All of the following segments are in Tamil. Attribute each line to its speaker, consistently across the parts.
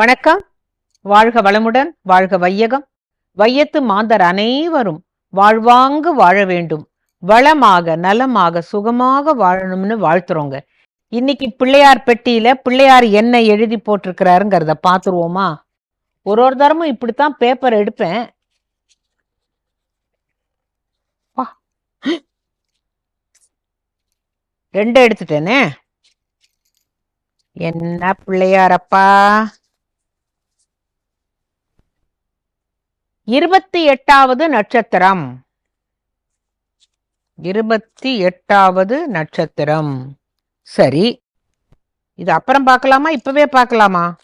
Speaker 1: வணக்கம். வாழ்க வளமுடன் வாழ்க வையகம். வையத்து மாந்தர் அனைவரும் வாழ்வாங்கு வாழ வேண்டும். வளமாக நலமாக சுகமாக வாழணும்னு வாழ்த்துறோங்க. இன்னைக்கு பிள்ளையார் பெட்டியில பிள்ளையார் என்ன எழுதி போட்டிருக்கிறாருங்கிறத பார்த்துருவோமா? ஒரு ஒரு தரமும் இப்படித்தான் பேப்பர் எடுப்பேன். ரெண்டு எடுத்துட்டேனே. என்ன பிள்ளையாரப்பா? இருபத்தி எட்டாவது நட்சத்திரம். இருபத்தி எட்டாவது நட்சத்திரம். சரி. இது அப்புறம் பார்க்கலாமா? இப்பவே பார்க்கலாமா?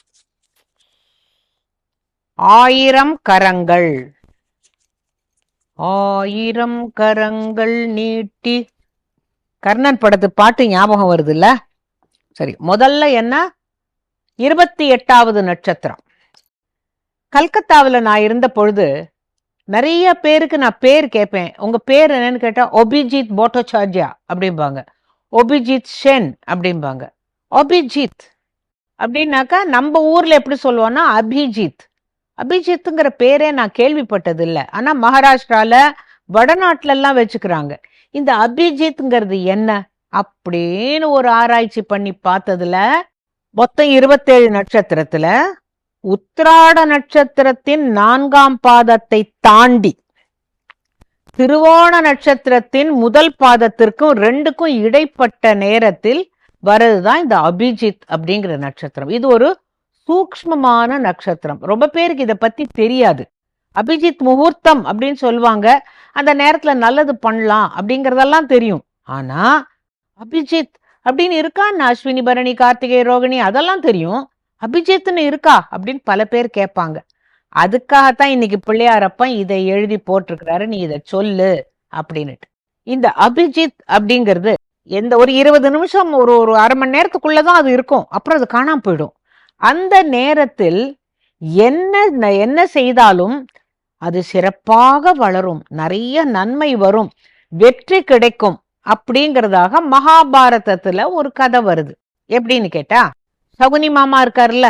Speaker 1: ஆயிரம் கரங்கள். ஆயிரம் கரங்கள் நீட்டி. கர்ணன் படத்து பாட்டு ஞாபகம் வருது இல்ல சரி முதல்ல என்ன? இருபத்தி எட்டாவது நட்சத்திரம். கல்கத்தாவில் நான் இருந்த பொழுது நிறைய பேருக்கு நான் பேர் கேட்பேன். உங்கள் பேர் என்னன்னு கேட்டால் ஒபிஜித் போட்டோச்சார்ஜியா அப்படிம்பாங்க. ஒபிஜித் ஷென் அப்படிம்பாங்க. ஒபிஜித் அப்படின்னாக்கா நம்ம ஊரில் எப்படி சொல்லுவோம்னா அபிஜித் அபிஜித்துங்கிற பேரே நான் கேள்விப்பட்டது இல்லை ஆனால் மகாராஷ்டிராவில் வடநாட்டுல வச்சுக்கிறாங்க. இந்த அபிஜித்ங்கிறது என்ன? அப்படின்னு ஒரு ஆராய்ச்சி பண்ணி பார்த்ததுல மொத்தம் இருபத்தேழு நட்சத்திரத்தில் உத்திராட நட்சத்திரத்தின் நான்காம் பாதத்தை தாண்டி திருவோண நட்சத்திரத்தின் முதல் பாதத்திற்கும் ரெண்டுக்கும் இடைப்பட்ட நேரத்தில் வர்றதுதான் இந்த அபிஜித் அப்படிங்கிற நட்சத்திரம். இது ஒரு சூக்ஷ்மமான நட்சத்திரம். ரொம்ப பேருக்கு இதை பத்தி தெரியாது. அபிஜித் முகூர்த்தம் அப்படின்னு சொல்லுவாங்க. அந்த நேரத்துல நல்லது பண்ணலாம் அப்படிங்கறதெல்லாம் தெரியும். ஆனா அபிஜித் அப்படின்னு இருக்கான்னு அஸ்வினி பரணி கார்த்திகை ரோகிணி அதெல்லாம் தெரியும். அபிஜித்னு இருக்கா? அப்படின்னு பல பேர் கேட்பாங்க. அதுக்காகத்தான் இன்னைக்கு பிள்ளையாரப்பன் இதை எழுதி போட்டிருக்கிறாரு. நீ இதை சொல்லு அப்படின்னுட்டு. இந்த அபிஜித் அப்படிங்கிறது எந்த ஒரு இருபது நிமிஷம் ஒரு ஒரு அரை மணி நேரத்துக்குள்ளதான் அது இருக்கும். அப்புறம் அது காணாம போயிடும். அந்த நேரத்தில் என்ன என்ன செய்தாலும் அது சிறப்பாக வளரும். நிறைய நன்மை வரும். வெற்றி கிடைக்கும் அப்படிங்கிறதாக மகாபாரதத்துல ஒரு கதை வருது. எப்படின்னு கேட்டா சகுனி மாமா இருக்காருல்ல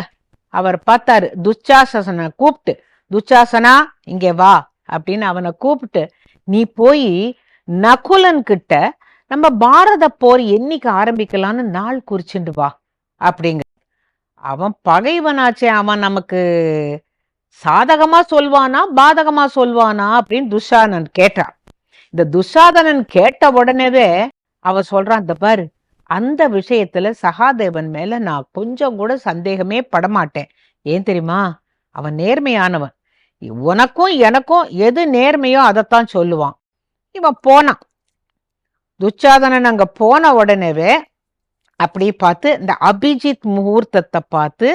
Speaker 1: அவர் பார்த்தாரு. துச்சாசனை கூப்பிட்டு துச்சாசனா இங்கே வா அப்படின்னு அவனை கூப்பிட்டு நீ போய் நகுலன் கிட்ட நம்ம பாரத போர் என்னைக்கு ஆரம்பிக்கலாம்னு நாள் குறிச்சுண்டு வா அப்படிங்க. அவன் பகைவனாச்சே அவன் நமக்கு சாதகமா சொல்வானா பாதகமா சொல்வானா அப்படின்னு துஷாதனன் கேட்டான். இந்த துஷாதனன் கேட்ட உடனேவே அவ சொல்றான் இந்த பாரு அந்த விஷயத்துல சகாதேவன் மேல நான் கொஞ்சம் கூட சந்தேகமே படமாட்டேன். ஏன் தெரியுமா? அவன் நேர்மையானவன். உனக்கும் எனக்கும் எது நேர்மையோ அதைத்தான் சொல்லுவான். இவன் போனான். துச்சாதனன் அங்க போன உடனேவே அப்படி பார்த்து இந்த அபிஜித் முகூர்த்தத்தை பார்த்து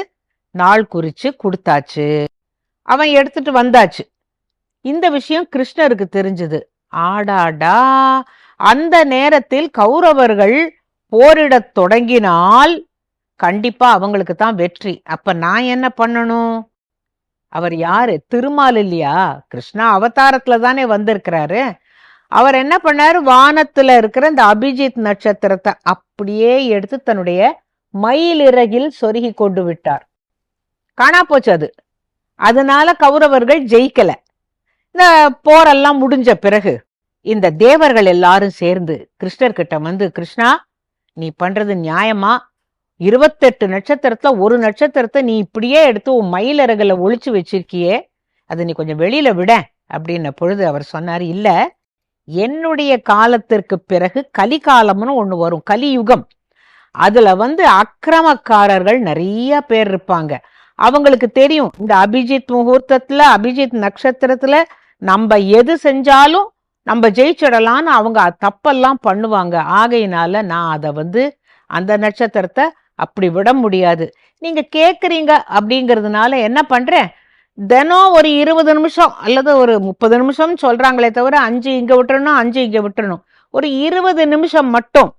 Speaker 1: நாள் குறிச்சு கொடுத்தாச்சு. அவன் எடுத்துட்டு வந்தாச்சு. இந்த விஷயம் கிருஷ்ணருக்கு தெரிஞ்சது. ஆடாடா! அந்த நேரத்தில் கௌரவர்கள் போரிடத் தொடங்கினால் கண்டிப்பா அவங்களுக்கு தான் வெற்றி. அப்ப நான் என்ன பண்ணணும்? அவர் யாரு? திருமால் இல்லையா? கிருஷ்ணா அவதாரத்துல தானே வந்திருக்கிறாரு. அவர் என்ன பண்ணாரு? வானத்துல இருக்கிற இந்த அபிஜித் நட்சத்திரத்தை அப்படியே எடுத்து தன்னுடைய மயிலிறகில் சொருகி கொண்டு விட்டார். காணா போச்சு அது. அதனால கௌரவர்கள் ஜெயிக்கல. இந்த போரெல்லாம் முடிஞ்ச பிறகு இந்த தேவர்கள் எல்லாரும் சேர்ந்து கிருஷ்ணர்கிட்ட வந்து கிருஷ்ணா நீ பண்றது நியாயமா? இருபத்தெட்டு நட்சத்திரத்துல ஒரு நட்சத்திரத்தை நீ இப்படியே எடுத்து உன் மயிலறகுல ஒழிச்சு வச்சிருக்கியே அதை நீ கொஞ்சம் வெளியில விட அப்படின்ன பொழுது அவர் சொன்னார் இல்ல என்னுடைய காலத்திற்கு பிறகு கலிகாலம்னு ஒண்ணு வரும் கலியுகம். அதுல வந்து அக்கிரமக்காரர்கள் நிறைய பேர் இருப்பாங்க. அவங்களுக்கு தெரியும் இந்த அபிஜித் முகூர்த்தத்துல அபிஜித் நட்சத்திரத்துல நம்ம எது செஞ்சாலும் நம்ம ஜெயிச்சிடலாம்னு அவங்க தப்பெல்லாம் பண்ணுவாங்க. ஆகையினால நான் அதை வந்து அந்த நட்சத்திரத்தை அப்படி விட முடியாது. நீங்க கேட்குறீங்க அப்படிங்கிறதுனால என்ன பண்றேன்? தினம் ஒரு இருபது நிமிஷம் அல்லது ஒரு முப்பது நிமிஷம் சொல்றாங்களே தவிர அஞ்சு இங்க விட்டுறணும் அஞ்சு இங்க விட்டுறணும். ஒரு இருபது நிமிஷம் மட்டும்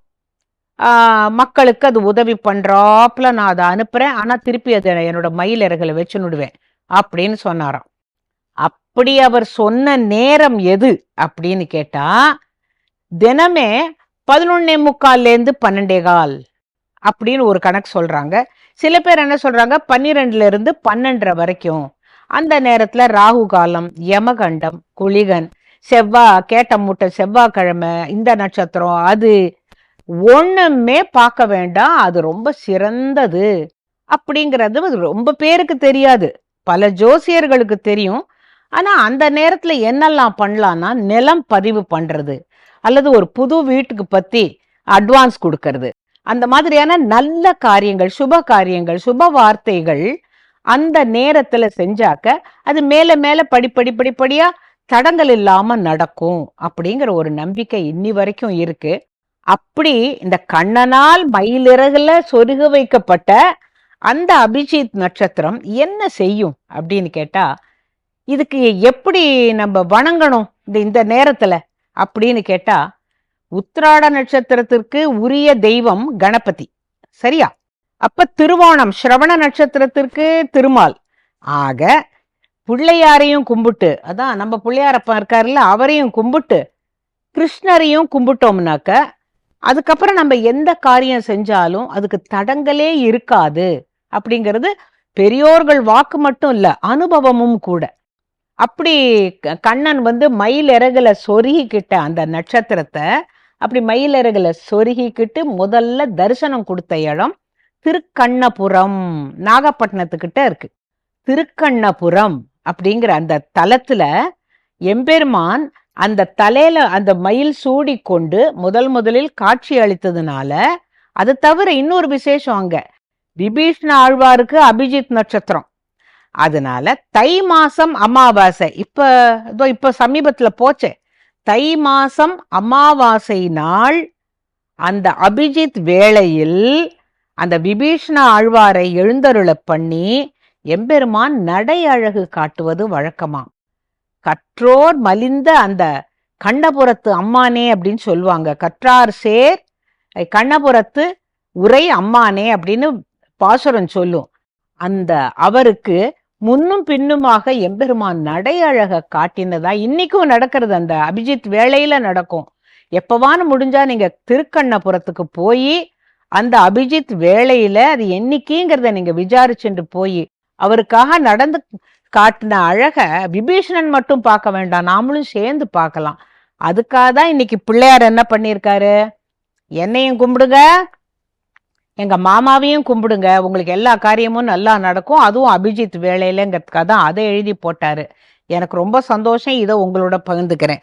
Speaker 1: மக்களுக்கு அது உதவி பண்றாப்புல நான் அதை அனுப்புறேன். ஆனா திருப்பி அதை என்னோட மயிலறைகளை வச்சு நுடுவேன் அப்படின்னு சொன்னாராம். அப்படி அவர் சொன்ன நேரம் எது அப்படின்னு கேட்டா தினமே பதினொன்னே முக்கால்லேருந்து பன்னெண்டே கால் அப்படின்னு ஒரு கணக்கு சொல்றாங்க. சில பேர் என்ன சொல்றாங்க? பன்னிரெண்டுல இருந்து பன்னெண்டரை வரைக்கும். அந்த நேரத்துல ராகு காலம் யமகண்டம் குளிகன் செவ்வாய் கேட்ட மூட்டை செவ்வாய்க்கிழமை இந்த நட்சத்திரம் அது ஒண்ணுமே பார்க்க வேண்டாம். அது ரொம்ப சிறந்தது அப்படிங்கிறது ரொம்ப பேருக்கு தெரியாது. பல ஜோசியர்களுக்கு தெரியும். ஆனால் அந்த நேரத்தில் என்னெல்லாம் பண்ணலான்னா நிலம் பதிவு பண்ணுறது அல்லது ஒரு புது வீட்டுக்கு பற்றி அட்வான்ஸ் கொடுக்கறது. அந்த மாதிரியான நல்ல காரியங்கள் சுப காரியங்கள் சுப வார்த்தைகள் அந்த நேரத்தில் செஞ்சாக்க அது மேலே மேலே படிப்படி படிப்படியாக தடங்கள் இல்லாமல் நடக்கும் அப்படிங்கிற ஒரு நம்பிக்கை இன்னி வரைக்கும் இருக்கு. அப்படி இந்த கண்ணனால் மயிலிறகுல சொருக வைக்கப்பட்ட அந்த அபிஜித் நட்சத்திரம் என்ன செய்யும் அப்படின்னு கேட்டால் இதுக்கு எப்படி நம்ம வணங்கணும் இந்த இந்த நேரத்துல? அப்படின்னு கேட்டா உத்திராட நட்சத்திரத்திற்கு உரிய தெய்வம் கணபதி. சரியா? அப்ப திருவோணம் ஸ்ரவண நட்சத்திரத்திற்கு திருமால். ஆக பிள்ளையாரையும் கும்பிட்டு அதான் நம்ம பிள்ளையாரப்பா இருக்காருல்ல அவரையும் கும்பிட்டு கிருஷ்ணரையும் கும்பிட்டோம்னாக்க அதுக்கப்புறம் நம்ம எந்த காரியம் செஞ்சாலும் அதுக்கு தடங்களே இருக்காது. அப்படிங்கிறது பெரியோர்கள் வாக்கு மட்டும் இல்லை அனுபவமும் கூட. அப்படி க- கண்ணன் வந்து மயிலிறகுல சொருகிக்கிட்ட அந்த நட்சத்திரத்தை அப்படி மயில் இறகுல சொருகிக்கிட்டு முதல்ல தரிசனம் கொடுத்த இடம் திருக்கண்ணபுரம் நாகப்பட்டினத்துக்கிட்ட இருக்கு. திருக்கண்ணபுரம் அப்படிங்கிற அந்த தலத்துல எம்பெருமான் அந்த தலையில அந்த மயில் சூடி கொண்டு முதல் முதலில் காட்சி அளித்ததுனால அது தவிர இன்னொரு விசேஷம் அங்க. விபீஷ்ண ஆழ்வாருக்கு அபிஜித் நட்சத்திரம். அதனால தை மாசம் அமாவாசை. இப்ப இதோ இப்ப சமீபத்துல போச்சே. தை மாசம் அமாவாசை நாள் அந்த அபிஜித் வேளையில் அந்த விபீஷ்ண ஆழ்வாரை எழுந்தருளப் பண்ணி எம்பெருமான் நடை அழகு காட்டுவது வழக்கமாம். கற்றோர் மலிந்த அந்த கண்ணபுரத்து அம்மானே அப்படின்னு சொல்லுவாங்க. கற்றார் சேர் கண்ணபுரத்து உரை அம்மானே அப்படின்னு பாசுரம் சொல்லும். அந்த அவருக்கு முன்னும் பின்னுமாக எம்பெருமான் நடை அழக காட்டினதா இன்னைக்கும் நடக்கிறது அந்த அபிஜித் வேலையில நடக்கும். எப்பவான முடிஞ்சா நீங்க திருக்கண்ணபுரத்துக்கு போய் அந்த அபிஜித் வேலையில அது என்னைக்குங்கிறத நீங்க விசாரிச்சுட்டு போய் அவருக்காக நடந்து காட்டின அழக விபீஷணன் மட்டும் பார்க்க வேண்டாம் நாமளும் சேர்ந்து பார்க்கலாம். அதுக்காக தான் இன்னைக்கு பிள்ளையார் என்ன பண்ணியிருக்காரு? என்னையும் கும்பிடுங்க. எங்க மாமாவையும் கும்பிடுங்க. உங்களுக்கு எல்லா காரியமும் நல்லா நடக்கும். அதுவும் அபிஜித் வேலையிலங்கிறதுக்காக தான் அதை எழுதி போட்டாரு. எனக்கு ரொம்ப சந்தோஷம். இதை உங்களோட பகிர்ந்துக்கிறேன்.